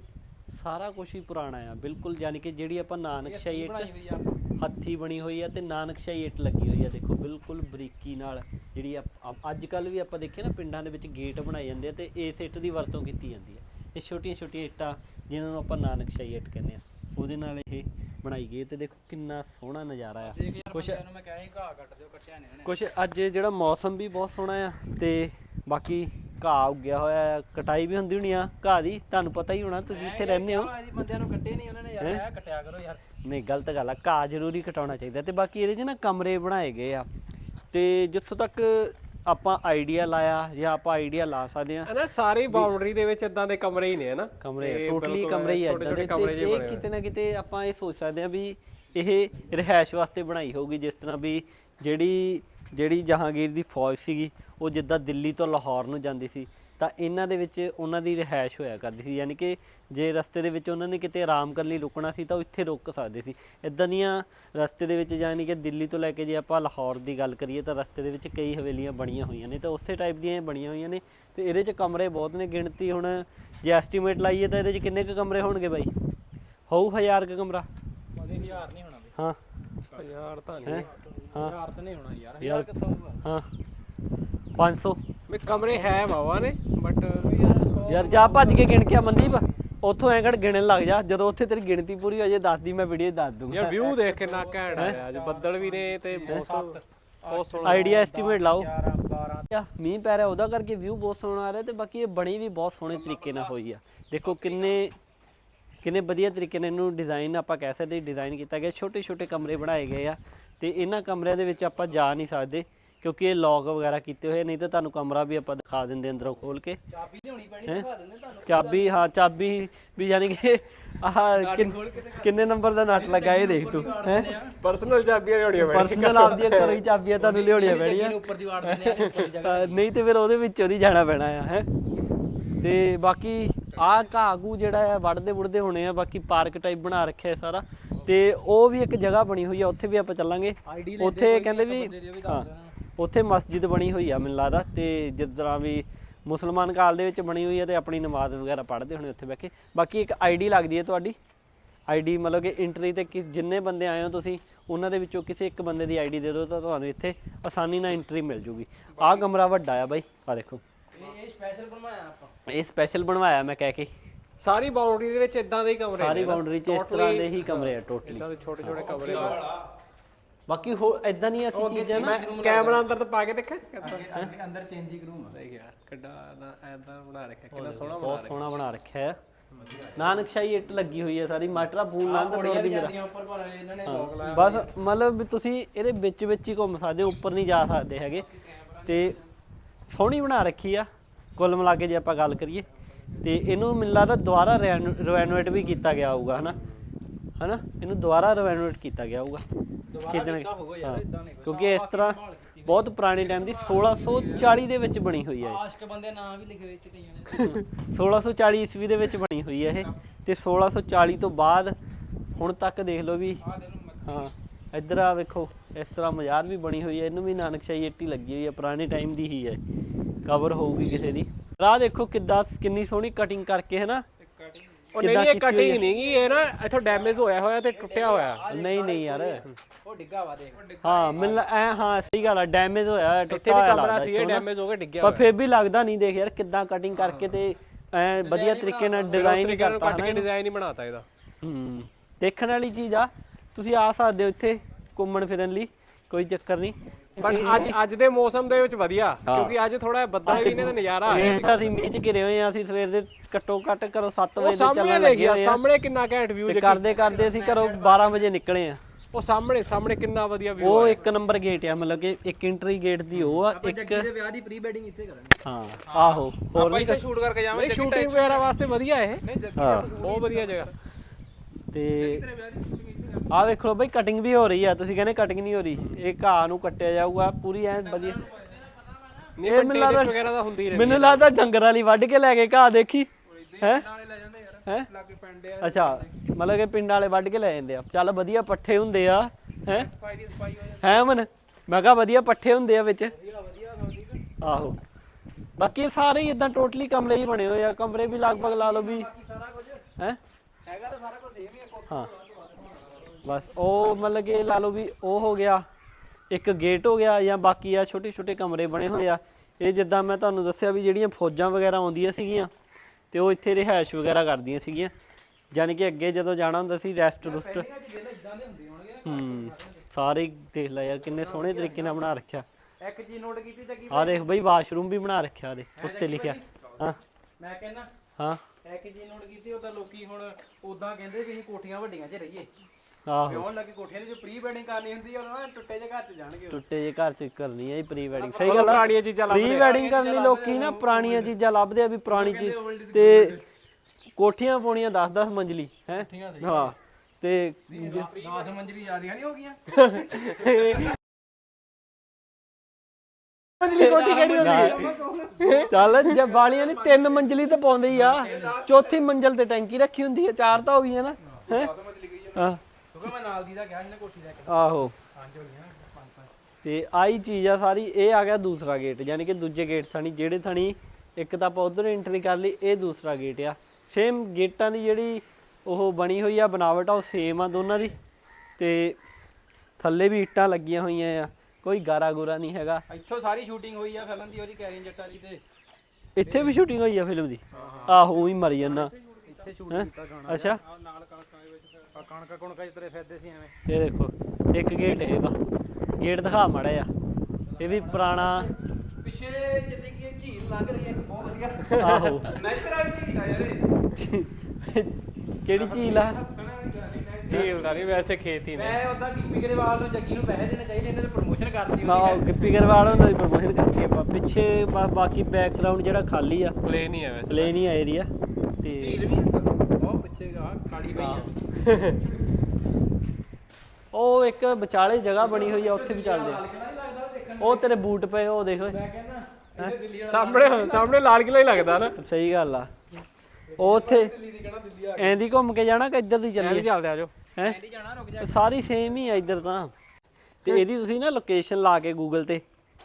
ਸਾਰਾ ਕੁਝ ਹੀ ਪੁਰਾਣਾ ਆ ਬਿਲਕੁਲ ਯਾਨੀ ਕਿ ਜਿਹੜੀ ਆਪਾਂ ਨਾਨਕਸ਼ਾਹੀ ਇੱਟ ਹੱਥੀ ਬਣੀ ਹੋਈ ਆ ਤੇ ਨਾਨਕਸ਼ਾਹੀ ਇੱਟ ਲੱਗੀ ਹੋਈ ਆ ਦੇਖੋ ਬਿਲਕੁਲ ਬਰੀਕੀ ਨਾਲ ਜਿਹੜੀ ਅੱਜ ਕੱਲ ਵੀ ਆਪਾਂ ਦੇਖੀਏ ਨਾ ਪਿੰਡਾਂ ਦੇ ਵਿੱਚ ਗੇਟ ਬਣਾਏ ਜਾਂਦੇ ਆ ਤੇ ਇਸ ਇੱਟ ਦੀ ਵਰਤੋਂ ਕੀਤੀ ਜਾਂਦੀ ਹੈ ਇਹ ਛੋਟੀਆਂ ਛੋਟੀਆਂ ਇੱਟਾਂ ਜਿਨ੍ਹਾਂ ਨੂੰ ਆਪਾਂ ਨਾਨਕਸ਼ਾਹੀ ਇੱਟ ਕਹਿੰਦੇ ਆ। ਉਹਦੇ ਨਾਲ ਇਹ ਬਣਾਈ ਗਈ ਹੈ ਤੇ ਦੇਖੋ ਕਿੰਨਾ ਸੋਹਣਾ ਨਜ਼ਾਰਾ ਆ। ਕੁਛ ਇਹਨੂੰ ਮੈਂ ਕਿਹਾ ਸੀ ਘਾਹ ਕੱਟ ਦਿਓ ਕੱਟਿਆ ਨਹੀਂ ਕੁਛ ਅੱਜ ਜਿਹੜਾ ਮੌਸਮ ਵੀ ਬਹੁਤ ਸੋਹਣਾ ਆ ਤੇ ਬਾਕੀ ਘਾਹ ਉੱਗਿਆ ਹੋਇਆ ਕਟਾਈ ਵੀ ਹੁੰਦੀ ਹੋਣੀ ਆ। ਘਾਹ ਦੀ ਤੁਹਾਨੂੰ ਪਤਾ ਹੀ ਹੋਣਾ ਤੁਸੀਂ ਇੱਥੇ ਰਹਿੰਦੇ ਹੋ। ਬੰਦਿਆਂ ਨੂੰ ਕੱਟੇ ਨਹੀਂ ਉਹਨਾਂ ਨੇ ਯਾਰ ਇਹ ਕੱਟਿਆ ਕਰੋ ਯਾਰ। ਨਹੀਂ ਗਲਤ ਗੱਲ ਆ। ਘਾਹ ਜ਼ਰੂਰੀ ਕਟਾਉਣਾ ਚਾਹੀਦਾ ਤੇ ਬਾਕੀ ਇਹਦੇ 'ਚ ਨਾ ਕਮਰੇ ਬਣਾਏ ਗਏ ਆ। ਤੇ ਜਿੱਥੋਂ ਤੱਕ ਆਪਾਂ ਆਈਡੀਆ ਲਾਇਆ ਜਾਂ ਆਪਾਂ ਆਈਡੀਆ ਲਾ ਸਕਦੇ ਆ। ਹੈ ਨਾ ਸਾਰੀ ਬਾਉਂਡਰੀ ਦੇ ਵਿੱਚ ਇਦਾਂ ਦੇ ਕਮਰੇ ਹੀ ਨੇ ਹਨਾ ਕਮਰੇ ਇਹ ਟੋਟਲੀ ਕਮਰੇ ਹੀ ਆ ਛੋਟੇ ਛੋਟੇ ਕਮਰੇ ਇਹ ਬਣੇ ਹੋਏ। ਕਿਤੇ ਨਾ ਕਿਤੇ ਆਪਾਂ ਇਹ ਸੋਚ ਸਕਦੇ ਆ ਵੀ ਇਹ ਰਿਹਾਇਸ਼ ਵਾਸਤੇ ਬਣਾਈ ਹੋਊਗੀ ਜਿਸ ਤਰ੍ਹਾਂ ਵੀ ਜਿਹੜੀ ਜਿਹੜੀ ਜਹਾਂਗੀਰ ਦੀ ਫੌਜ ਸੀਗੀ ਉਹ ਜਿੱਦਾਂ ਦਿੱਲੀ ਤੋਂ ਲਾਹੌਰ ਨੂੰ ਜਾਂਦੀ ਸੀ। ਤਾਂ ਇਹਨਾਂ ਦੇ ਵਿੱਚ ਉਹਨਾਂ ਦੀ ਰਿਹਾਇਸ਼ ਹੋਇਆ ਕਰਦੀ ਸੀ ਯਾਨੀ ਕਿ ਜੇ ਰਸਤੇ ਦੇ ਵਿੱਚ ਉਹਨਾਂ ਨੇ ਕਿਤੇ ਆਰਾਮ ਕਰਨ ਲਈ ਰੁਕਣਾ ਸੀ ਤਾਂ ਉਹ ਇੱਥੇ ਰੁਕ ਸਕਦੇ ਸੀ। ਇਦਾਂ ਦੀਆਂ ਰਸਤੇ ਦੇ ਵਿੱਚ ਯਾਨੀ ਕਿ ਦਿੱਲੀ ਤੋਂ ਲੈ ਕੇ ਜੇ ਆਪਾਂ ਲਾਹੌਰ ਦੀ ਗੱਲ ਕਰੀਏ ਤਾਂ ਰਸਤੇ ਦੇ ਵਿੱਚ ਕਈ ਹਵੇਲੀਆਂ ਬਣੀਆਂ ਹੋਈਆਂ ਨੇ ਤਾਂ ਉਸੇ ਟਾਈਪ ਦੀਆਂ ਇਹ ਬਣੀਆਂ ਹੋਈਆਂ ਨੇ। ਤੇ ਇਹਦੇ 'ਚ ਕਮਰੇ ਬਹੁਤ ਨੇ ਗਿਣਤੀ ਹੁਣ ਜੇ ਐਸਟੀਮੇਟ ਲਾਈਏ ਤਾਂ ਇਹਦੇ 'ਚ ਕਿੰਨੇ ਕੁ ਕਮਰੇ ਹੋਣਗੇ ਬਾਈ? ਹੋਊ ਹਜ਼ਾਰ ਕੁ ਕਮਰਾ? ਉਹਦੇ 1000 ਨਹੀਂ ਹੋਣਾ ਬਈ। ਹਾਂ। ਯਾਰ ਤਾਂ ਹੈਂ? ਹਾਂ। 1000 ਤਾਂ ਨਹੀਂ ਹੋਣਾ ਯਾਰ ਯਾਰ 1000 ਕਿੱਥੋਂ ਹੋਊਗਾ? ਹਾਂ। 500 ਵੀ ਕਮਰੇ ਹੈ ਵਾਵਾ ਨੇ ਬਟ ਯਾਰ ਯਾਰ ਜਾ ਭੱਜ ਕੇ ਗਿਣ ਕੇ ਆ ਮਨਦੀਪ ਉੱਥੋਂ ਐਂ ਘੜ ਗਿਣਨ ਲੱਗ ਜਾ ਜਦੋਂ ਉੱਥੇ ਤੇਰੀ ਗਿਣਤੀ ਪੂਰੀ ਹੋ ਜੇ ਦੱਸਦੀ ਮੈਂ ਵੀਡੀਓ ਦੱਸ ਦੂੰਗਾ। ਯਾਰ ਵਿਊ ਦੇਖ ਕਿੰਨਾ ਘੈਂਟ ਆਇਆ ਅੱਜ ਬੱਦਲ ਵੀ ਨੇ ਤੇ ਮੌਸਮ ਬਹੁਤ ਸੋਹਣਾ। ਆਈਡੀਆ ਐਸਟੀਮੇਟ ਲਾਓ। 11 12 ਆ ਮੀਂਹ ਪੈ ਰਿਹਾ ਉਹਦਾ ਕਰਕੇ ਵਿਊ ਬਹੁਤ ਸੋਹਣਾ ਆ ਰਿਹਾ ਤੇ ਬਾਕੀ ਇਹ ਬਣੀ ਵੀ ਬਹੁਤ ਸੋਹਣੇ ਤਰੀਕੇ ਨਾਲ ਹੋਈ ਆ। ਦੇਖੋ ਕਿੰਨੇ ਕਿੰਨੇ ਵਧੀਆ ਤਰੀਕੇ ਨਾਲ ਇਹਨੂੰ ਡਿਜ਼ਾਈਨ ਆਪਾਂ ਕਹਿ ਸਕਦੇ ਡਿਜ਼ਾਈਨ ਕੀਤਾ ਗਿਆ ਛੋਟੇ ਛੋਟੇ ਕਮਰੇ ਬਣਾਏ ਗਏ ਆ ਤੇ ਇਹਨਾਂ ਕਮਰਿਆਂ ਦੇ ਵਿੱਚ ਆਪਾਂ ਜਾ ਨਹੀਂ ਸਕਦੇ। ਕਿਉਂਕਿ ਇਹ ਲੌਕ ਵਗੈਰਾ ਕੀਤੇ ਹੋਏ ਨਹੀਂ ਤਾਂ ਤੁਹਾਨੂੰ ਕਮਰਾ ਵੀ ਆਪਾਂ ਦਿਖਾ ਦਿੰਦੇ ਅੰਦਰੋਂ ਖੋਲ ਕੇ। ਚਾਬੀ ਲਿਆਉਣੀ ਪੈਣੀ? ਦਿਖਾ ਦਿੰਦੇ ਤੁਹਾਨੂੰ। ਚਾਬੀ ਹਾਂ ਚਾਬੀ ਵੀ ਯਾਨੀ ਕਿ ਆਹ ਕਿੰਨ- ਨੰਬਰ ਦਾ ਨਟ ਲੱਗਾ ਇਹ ਦੇਖ ਤੂੰ ਹੈ? ਪਰਸਨਲ ਚਾਬੀਆਂ ਲਿਆਉਣੀਆਂ ਪਰਸਨਲ ਆਪਦੀਆਂ ਘਰੋਂ ਹੀ ਚਾਬੀਆਂ ਤੁਹਾਨੂੰ ਲਿਆਉਣੀਆਂ ਪੈਣੀਆਂ। ਉੱਪਰ ਦੀ ਵਾੜ ਦਿੰਦੇ ਆ ਨਹੀਂ ਤੇ ਫਿਰ ਉਹਦੇ ਵਿੱਚੋਂ ਦੀ ਜਾਣਾ ਪੈਣਾ ਆ ਹੈ? ਤੇ ਬਾਕੀ ਆਹ ਘਾਗੂ ਜਿਹੜਾ ਆ ਵੜਦੇ ਵੁੜਦੇ ਹੋਣੇ ਆ ਬਾਕੀ ਪਾਰਕ ਟਾਈਪ ਬਣਾ ਰੱਖਿਆ ਹੈ ਸਾਰਾ। ਤੇ ਉਹ ਵੀ ਇੱਕ ਜਗ੍ਹਾ ਬਣੀ ਹੋਈ ਆ ਉੱਥੇ ਵੀ ਆਪਾਂ ਚੱਲਾਂਗੇ। ਉੱਥੇ ਕਹਿੰਦੇ ਵੀ ਹਾਂ। ਉੱਥੇ ਮਸਜਿਦ ਬਣੀ ਹੋਈ ਆ ਮੈਨੂੰ ਲੱਗਦਾ ਤੇ ਜਿਸ ਤਰ੍ਹਾਂ ਵੀ ਮੁਸਲਮਾਨ ਕਾਲ ਦੇ ਵਿੱਚ ਬਣੀ ਹੋਈ ਆ ਤੇ ਆਪਣੀ ਨਮਾਜ਼ ਵਗੈਰਾ ਪੜ੍ਹਦੇ ਹੋਣੇ ਉੱਥੇ ਬਹਿ ਕੇ। ਬਾਕੀ ਇੱਕ ਆਈਡੀ ਲੱਗਦੀ ਹੈ ਤੁਹਾਡੀ। ਆਈਡੀ ਮਤਲਬ ਕਿ ਐਂਟਰੀ ਤੇ ਕਿ ਜਿੰਨੇ ਬੰਦੇ ਆਏ ਹੋ ਤੁਸੀਂ ਉਹਨਾਂ ਦੇ ਵਿੱਚੋਂ ਕਿਸੇ ਇੱਕ ਬੰਦੇ ਦੀ ਆਈਡੀ ਦੇ ਦਿਓ ਤਾਂ ਤੁਹਾਨੂੰ ਇੱਥੇ ਆਸਾਨੀ ਨਾਲ ਐਂਟਰੀ ਮਿਲ ਜੂਗੀ। ਆਹ ਕਮਰਾ ਵੱਡਾ ਆ ਬਾਈ ਆ ਦੇਖੋ। ਇਹ ਸਪੈਸ਼ਲ ਬਣਵਾਇਆ ਆਪਾਂ ਇਹ ਸਪੈਸ਼ਲ ਬਣਵਾਇਆ ਮੈਂ ਕਹਿ ਕੇ। ਸਾਰੀ ਬਾਉਂਡਰੀ ਦੇ ਵਿੱਚ ਇਦਾਂ ਦੇ ਹੀ ਕਮਰੇ ਸਾਰੀ ਨੇ ਨਾ। ਬਾਉਂਡਰੀ 'ਚ ਇਸ ਤਰ੍ਹਾਂ ਦੇ ਹੀ ਕਮਰੇ ਆ ਟੋਟਲੀ ਦੇ ਛੋਟੇ ਛੋਟੇ ਕਮਰੇ ਨੇ। ਬਾਕੀ ਹੋ ਇਦਾਂ ਨਹੀਂ ਅਸੀਂ ਚੀਜ਼ਾਂ ਨਾ ਕੈਮਰਾ ਅੰਦਰ ਤਾਂ ਪਾ ਕੇ ਦੇਖਾਂ। ਅੱਗੇ ਅੰਦਰ ਚੇਂਜਿੰਗ ਰੂਮ ਦੇਖ ਯਾਰ ਕਿੱਡਾ ਐਦਾਂ ਬਣਾ ਰੱਖਿਆ ਕਿੰਨਾ ਸੋਹਣਾ ਬਣਾ ਬਹੁਤ ਸੋਹਣਾ ਬਣਾ ਰੱਖਿਆ ਹੈ। ਨਾਨਕਸ਼ਾਹੀ ਇੱਟ ਲੱਗੀ ਹੋਈ ਹੈ ਸਾਰੀ ਮਾਟਰਾ ਫੂਲ ਲੰਦ ਤੋੜ ਦੀ ਮੇਰਾ ਬਸ ਮਤਲਬ ਵੀ ਤੁਸੀਂ ਇਹਦੇ ਵਿੱਚ ਵਿੱਚ ਹੀ ਘੁੰਮ ਸਕਦੇ ਹੋ ਉੱਪਰ ਨਹੀਂ ਜਾ ਸਕਦੇ ਹੈਗੇ। ਤੇ ਸੋਹਣੀ ਬਣਾ ਰੱਖੀ ਆ ਕੁੱਲ ਮਿਲਾ ਕੇ ਜੇ ਆਪਾਂ ਗੱਲ ਕਰੀਏ। ਤੇ ਇਹਨੂੰ ਮੈਨੂੰ ਲੱਗਦਾ ਦੁਬਾਰਾ ਰਿਨੋਵੇਟ ਵੀ ਕੀਤਾ ਗਿਆ ਹੋਊਗਾ ਹਨਾ? ਹਨਾ? ਇਹਨੂੰ ਦੁਬਾਰਾ ਰਿਨੋਵੇਟ ਕੀਤਾ ਗਿਆ ਹੋਊਗਾ। ਯਾਰ, ਹਾਂ। ਕਿਉਂਕਿ ਇਸ ਤਰ੍ਹਾਂ ਬਹੁਤ ਪੁਰਾਣੇ ਟਾਈਮ ਦੀ 1640 ਦੇ ਵਿੱਚ ਬਣੀ ਹੋਈ ਹੈ। ਆਸ਼ਕ ਬੰਦੇ ਨਾਂ ਵੀ ਲਿਖੇ ਵਿੱਚ ਕਈਆਂ ਨੇ 1640 ਈਸਵੀ ਦੇ ਵਿੱਚ ਬਣੀ ਹੋਈ ਹੈ ਇਹ ਤੇ 1640 ਤੋਂ ਬਾਅਦ ਹੁਣ ਤੱਕ ਦੇਖ ਲਓ ਵੀ ਹਾਂ ਇੱਧਰ ਆ ਵੇਖੋ ਇਸ ਤਰ੍ਹਾਂ ਮਜ਼ਾਰ ਵੀ ਬਣੀ ਹੋਈ ਹੈ ਇਹਨੂੰ ਵੀ ਨਾਨਕਸ਼ਾਹੀ ਇੱਟੀ ਲੱਗੀ ਹੋਈ ਹੈ ਪੁਰਾਣੇ ਟਾਈਮ ਦੀ ਹੀ ਹੈ ਕਵਰ ਹੋਊਗੀ ਕਿਸੇ ਦੀ ਰਾਹ ਦੇਖੋ ਕਿੱਦਾਂ ਕਿੰਨੀ ਸੋਹਣੀ ਕਟਿੰਗ ਕਰਕੇ ਹੈ ਨਾ ਉਹ ਨਹੀਂ ਇਹ ਕਟਿੰਗ ਨਹੀਂ ਗੀ ਇਹ ਨਾ ਇੱਥੋਂ ਡੈਮੇਜ ਹੋਇਆ ਹੋਇਆ ਤੇ ਟੁੱਟਿਆ ਹੋਇਆ। ਨਹੀਂ ਨਹੀਂ ਯਾਰ। ਉਹ ਡਿੱਗਾ ਵਾ ਦੇਖ। ਹਾਂ ਮੈਨੂੰ ਐ ਹਾਂ ਸਹੀ ਗੱਲ ਆ ਡੈਮੇਜ ਹੋਇਆ ਹੈ, ਇੱਥੇ ਟੁੱਟਾ ਵੀ ਹੋਇਆ ਕਮਰਾ ਲੱਗਦਾ ਸੀ ਇਹ ਇੱਥੋਂ ਨਾ। ਡੈਮੇਜ ਹੋ ਕੇ ਡਿੱਗਿਆ ਪਰ ਫਿਰ ਵੀ ਲੱਗਦਾ ਨਹੀਂ ਦੇਖ ਯਾਰ ਕਿੱਦਾਂ ਕਟਿੰਗ ਕਰਕੇ ਤੇ ਐ ਵਧੀਆ ਤਰੀਕੇ ਨਾਲ ਡਿਜ਼ਾਈਨ ਕਰਤਾ ਕੱਟ ਕੇ ਡਿਜ਼ਾਈਨ ਹੀ ਬਣਾਤਾ ਇਹਦਾ। ਹੂੰ ਦੇਖਣ ਵਾਲੀ ਚੀਜ਼ ਆ ਤੁਸੀਂ ਆ ਸਕਦੇ ਹੋ ਇੱਥੇ ਘੁੰਮਣ ਫਿਰਨ ਲਈ ਕੋਈ ਚੱਕਰ ਨਹੀਂ। ਬਟ ਅੱਜ ਅੱਜ ਦੇ ਮੌਸਮ ਦੇ ਵਿੱਚ ਵਧੀਆ ਕਿਉਂਕਿ ਅੱਜ ਥੋੜਾ ਬੱਦਲ ਵੀ ਨੇ ਤੇ ਨਜ਼ਾਰਾ ਆ ਰਿਹਾ ਅਸੀਂ ਮੀਂਹ ਚ ਘਿਰੇ ਹੋਏ ਆ ਅਸੀਂ ਸਵੇਰ ਦੇ ਘੱਟੋ ਘੱਟ ਘਰੋਂ 7 ਉਹ ਵਜੇ ਦੇ ਚੱਲਣ ਦੇਖ ਲੱਗੇ ਯਾਰ ਹੋਏ ਆ। ਸਾਹਮਣੇ ਕਿੰਨਾ ਘੈਂਟ ਵਿਊ ਤੇ ਕਰਦੇ ਕਰਦੇ ਅਸੀਂ ਘਰੋਂ 12 ਵਜੇ ਨਿਕਲੇ ਆ ਉਹ ਸਾਹਮਣੇ ਸਾਹਮਣੇ ਕਿੰਨਾ ਵਧੀਆ ਵਿਊ ਉਹ ਇੱਕ ਨੰਬਰ ਗੇਟ ਆ ਮਤਲਬ ਕਿ ਇੱਕ ਐਂਟਰੀ ਗੇਟ ਦੀ ਉਹ ਆ ਇੱਕ ਜੱਗੀ ਦੇ ਵਿਆਹ ਦੀ ਪ੍ਰੀ ਵੈਡਿੰਗ ਇੱਥੇ ਕਰਾਂਗੇ। ਹਾਂ ਆਹੋ ਹੋਰ ਵੀ ਇੱਥੇ ਸ਼ੂਟ ਕਰਕੇ ਜਾਵਾਂਗੇ ਸ਼ੂਟਿੰਗ ਵਗੈਰਾ ਵਾਸਤੇ ਵਧੀਆ ਇਹ। ਹਾਂ। ਬਹੁਤ ਵਧੀਆ ਜਗ੍ਹਾ। ਤੇ ਆ ਵੇਖ ਲਓ ਬਈ ਕਟਿੰਗ ਵੀ ਹੋ ਰਹੀ ਆ ਤੁਸੀਂ ਕਹਿੰਦੇ ਕਟਿੰਗ ਨਹੀਂ ਹੋ ਰਹੀ। ਇਹ ਘਾਹ ਨੂੰ ਕੱਟਿਆ ਜਾਊਗਾ ਪੂਰੀ ਐ ਵਧੀਆ। ਨਹੀਂ ਇਹ ਮੈਨੂੰ ਲੱਗਦਾ- ਵਗੈਰਾ ਤਾਂ ਹੁੰਦੀ ਰਹਿੰਦੀ ਮੈਨੂੰ ਲੱਗਦਾ ਡੰਗਰ ਵਾਲੀ ਵੱਢ ਕੇ ਲੈ ਗਏ ਘਾਹ ਦੇਖੀ। ਹੈ? ਅੱਛਾ ਮਤਲਬ ਕਿ ਪਿੰਡ ਵਾਲੇ ਵੱਢ ਕੇ ਲੈ ਜਾਂਦੇ ਆ। ਚੱਲ ਵਧੀਆ ਪੱਠੇ ਹੁੰਦੇ ਆ ਹੈ? ਹੋ ਮਨ ਮੈਂ ਕਿਹਾ ਵਧੀਆ ਪੱਠੇ ਹੁੰਦੇ ਆ ਵਿੱਚ। ਆਹੋ। ਬਾਕੀ ਇਹ ਸਾਰੇ ਹੀ ਇਦਾਂ ਟੋਟਲੀ ਕਮਰੇ ਹੀ ਬਣੇ ਹੋਏ ਆ। ਕਮਰੇ ਵੀ ਲਗਭਗ ਲਾ ਲਓ ਵੀ ਹੈ? ਹੈਗਾ ਤਾਂ ਸਾਰਾ ਕੁਝ ਸੇਮ ਹੀ ਆ ਹਾਂ। ਬਸ ਉਹ ਮਤਲਬ ਕਿ ਲਾ ਲਓ ਵੀ ਉਹ ਹੋ ਗਿਆ ਇੱਕ ਗੇਟ ਹੋ ਗਿਆ ਜਾਂ ਬਾਕੀ ਆ ਛੋਟੇ ਛੋਟੇ ਕਮਰੇ ਬਣੇ ਹੋਏ ਆ। ਇਹ ਜਿੱਦਾਂ ਮੈਂ ਤੁਹਾਨੂੰ ਦੱਸਿਆ ਵੀ ਜਿਹੜੀਆਂ ਫੌਜਾਂ ਵਗੈਰਾ ਆਉਂਦੀਆਂ ਸੀਗੀਆਂ ਤੇ ਉਹ ਇੱਥੇ ਰਿਹਾਇਸ਼ ਵਗੈਰਾ ਕਰਦੀਆਂ ਸੀਗੀਆਂ। ਯਾਨੀ ਕਿ ਅੱਗੇ ਜਦੋਂ ਜਾਣਾ ਹੁੰਦਾ ਸੀ ਰੈਸਟ ਰੁਸਟ ਹੂੰ ਸਾਰੇ ਦੇਖ ਲੈ ਯਾਰ ਕਿੰਨੇ ਸੋਹਣੇ ਤਰੀਕੇ ਨਾਲ ਬਣਾ ਰੱਖਿਆ। ਇੱਕ ਚੀਜ਼ ਨੋਟ ਕੀਤੀ ਜੱਗੀ ਆ ਦੇਖ ਬਈ ਵਾਸ਼ਰੂਮ ਵੀ ਬਣਾ ਰੱਖਿਆ ਦੇ ਉੱਤੇ ਲਿਖਿਆ। ਹਾਂ। ਮੈਂ ਕਹਿੰਦਾ ਹਾਂ। ਇੱਕ ਚੀਜ਼ ਨੋਟ ਕੀਤੀ ਉਹ ਤਾਂ ਲੋਕੀ ਹੁਣ ਉਦਾਂ ਕਹਿੰਦੇ ਵੀ ਅਸੀਂ ਕੋਠੀਆਂ ਵੱਡੀਆਂ 'ਚ ਰਹੀਏ। ਆਹੋ। ਵਿਆਹਣ ਲੱਗੇ ਕੋਠੀਆਂ ਦੀ ਜੋ ਪ੍ਰੀ ਵੈਡਿੰਗ ਕਰਨੀ ਹੁੰਦੀ ਆ ਉਹਨਾਂ ਟੁੱਟੇ ਜਿਹੇ ਘਰ 'ਚ ਜਾਣਗੇ ਉਹ। ਟੁੱਟੇ ਜੇ ਘਰ ਚ ਕਰਨੀ ਹੈ ਪ੍ਰੀ ਵੈਡਿੰਗ ਸਹੀ ਗੱਲ ਆ। ਪੁਰਾਣੀਆਂ ਚੀਜ਼ਾਂ ਲੱਭਦੇ ਪ੍ਰੀ ਵੈਡਿੰਗ ਕਰਨ ਲਈ ਲੋਕੀ ਨਾ ਪੁਰਾਣੀਆਂ ਚੀਜ਼ਾਂ ਲੱਭਦੇ ਆ ਵੀ ਪੁਰਾਣੀ ਚੀਜ਼। ਤੇ ਕੋਠੀਆਂ ਪਾਉਣੀਆਂ 10-10 ਮੰਜ਼ਲੀ ਹੈ? ਹਾਂ। ਤੇ 10 ਮੰਜ਼ਲੀ ਜ਼ਿਆਦੀਆਂ ਨਹੀਂ ਹੋ ਗਈਆਂ? ਮੰਜਲੀ ਕੋਠੀ ਕਿਹੜੀ ਹੁੰਦੀ ਹੈ ਚੱਲ ਜੇ ਵਾਲੀਆਂ ਨੇ ਤਿੰਨ ਮੰਜ਼ਲੀ ਤੇ ਪਾਉਂਦੇ ਹੀ ਆ। ਚੌਥੀ ਮੰਜ਼ਲ ਤੇ ਟੈਂਕੀ ਰੱਖੀ ਹੁੰਦੀ ਆ ਚਾਰ ਤਾਂ ਹੋ ਗਈਆਂ ਨਾ ਹੈਂ? ਹਾਂ। ਕਿਉਂਕਿ ਮੈਂ ਨਾਲ ਦੀ ਦਾ ਗਿਆ ਸੀ ਨਾ ਕੋਠੀ ਦਾ ਇੱਕ। ਆਹੋ। ਪੰਜ ਹੋ ਗਈਆਂ ਪੰਜ ਪੰਜ। ਤੇ ਆਈ ਚੀਜ਼ ਆ ਸਾਰੀ ਇਹ ਆ ਗਿਆ ਦੂਸਰਾ ਗੇਟ ਯਾਨੀ ਕਿ ਦੂਜੇ ਗੇਟ ਥਾਣੀ ਜਿਹੜੇ ਥਾਣੀ ਇੱਕ ਤਾਂ ਆਪਾਂ ਉਧਰ ਐਂਟਰੀ ਕਰ ਲਈ ਇਹ ਦੂਸਰਾ ਗੇਟ ਆ। ਸੇਮ ਗੇਟਾਂ ਦੀ ਜਿਹੜੀ ਉਹ ਬਣੀ ਹੋਈ ਆ ਬਣਾਵਟ ਆ ਉਹ ਸੇਮ ਆ ਦੋਨਾਂ ਦੀ। ਤੇ ਥੱਲੇ ਵੀ ਇੱਟਾਂ ਲੱਗੀਆਂ ਹੋਈਆਂ ਆ ਕੋਈ ਗਾਰਾ ਗੋਰਾ ਨਹੀਂ ਹੈਗਾ। ਇੱਥੋਂ ਸਾਰੀ ਸ਼ੂਟਿੰਗ ਹੋਈ ਆ ਫਿਲਮ ਦੀ ਉਹਦੀ ਕੈਰੀਨ ਜੱਟਾਂ ਦੀ ਤੇ। ਇੱਥੇ ਵੀ ਸ਼ੂਟਿੰਗ ਹੋਈ ਆ ਫਿਲਮ ਦੀ? ਆਹੋ ਹੀ ਮਰੀ ਜਾਂਦਾ ਇੱਥੇ ਸ਼ੂਟ ਕੀਤਾ ਗਾਣਾ ਅੱਛਾ। ਆ ਨਾਲ ਕਣਕਾਂ ਦੇ ਵਿੱਚ ਆ ਕਣਕਾਂ ਕੁਣਕਾਂ ਚ ਤੇਰੇ ਫਿਰਦੇ ਸੀ ਐਵੇਂ। ਇਹ ਦੇਖੋ ਇੱਕ ਗੇਟ ਇਹਦਾ ਗੇਟ ਦਿਖਾ ਮਾੜਾ ਆ ਇਹ ਵੀ ਪੁਰਾਣਾ। ਪਿੱਛੇ ਜਿੱਦੇ ਕੀ ਇੱਕ ਝੀਲ ਲੱਗ ਰਹੀ ਹੈ ਇੱਕ ਬਹੁਤ ਵਧੀਆ। ਆਹੋ। ਨੈਚੁਰਲ ਝੀਲ ਆ ਯਾਰ ਇਹ। ਕਿਹੜੀ ਝੀਲ ਆ? ਝੀਲ ਦਾ ਨਹੀਂ ਵੈਸੇ ਖੇਤ ਹੀ ਨੇ। ਮੈਂ ਉਦਾਂ ਗਿੱਪੀ ਗਰੇਵਾਲ ਨੂੰ ਜੱਗੀ ਨੂੰ ਪੈਸੇ ਦੇਣੇ ਚਾਹੀਦੇ ਇਹਨਾਂ ਨੇ ਪ੍ਰੋਮੋਸ਼ਨ ਕਰਤੀ ਨਾ ਉਹ ਗਿੱਪੀ ਗਰੇਵਾਲ ਉਹਨਾਂ ਦੀ ਪ੍ਰਮੋਸ਼ਨ ਕਰਤੀ ਆਪਾਂ। ਪਿੱਛੇ ਬਾਕੀ ਬੈਕਗ੍ਰਾਉਂਡ ਜਿਹੜਾ ਖਾਲੀ ਆ। ਪਲੇਨ ਹੀ ਹੈ ਵੈਸੇ। ਪਲੇਨ ਹੀ ਏਰੀਆ ਤੇ ਪਿੱਛੇ ਆ ਕਾਲੀ ਪਈ ਆ। ਉਹ ਇੱਕ ਵਿਚਾਲੇ ਜਗ੍ਹਾ ਬਣੀ ਹੋਈ ਆ ਉੱਥੇ ਵੀ ਚੱਲਦੇ ਆ। ਉਹ ਤੇਰੇ ਬੂਟ ਪਏ ਉਹ ਦੇਖ ਓਏ। ਸਾਹਮਣੇ ਸਾਹਮਣੇ ਲਾਲ ਕਿਲਾ ਹੀ ਲੱਗਦਾ ਨਾ। ਸਹੀ ਗੱਲ ਆ। ਉਹ ਉੱਥੇ ਐਂਦੀ ਘੁੰਮ ਕੇ ਜਾਣਾ ਕਿ ਇੱਧਰ ਦੀ ਚੱਲੀਏ? ਚੱਲਦੇ ਆਜੋ। ਹੈ? ਜਾਣਾ ਰੁਕ ਸਾਰੀ ਸੇਮ ਹੀ ਆ ਇੱਧਰ ਤਾਂ। ਤੇ ਇਹਦੀ ਤੁਸੀਂ ਨਾ ਲੋਕੇਸ਼ਨ ਲਾ ਕੇ ਗੂਗਲ ਤੇ।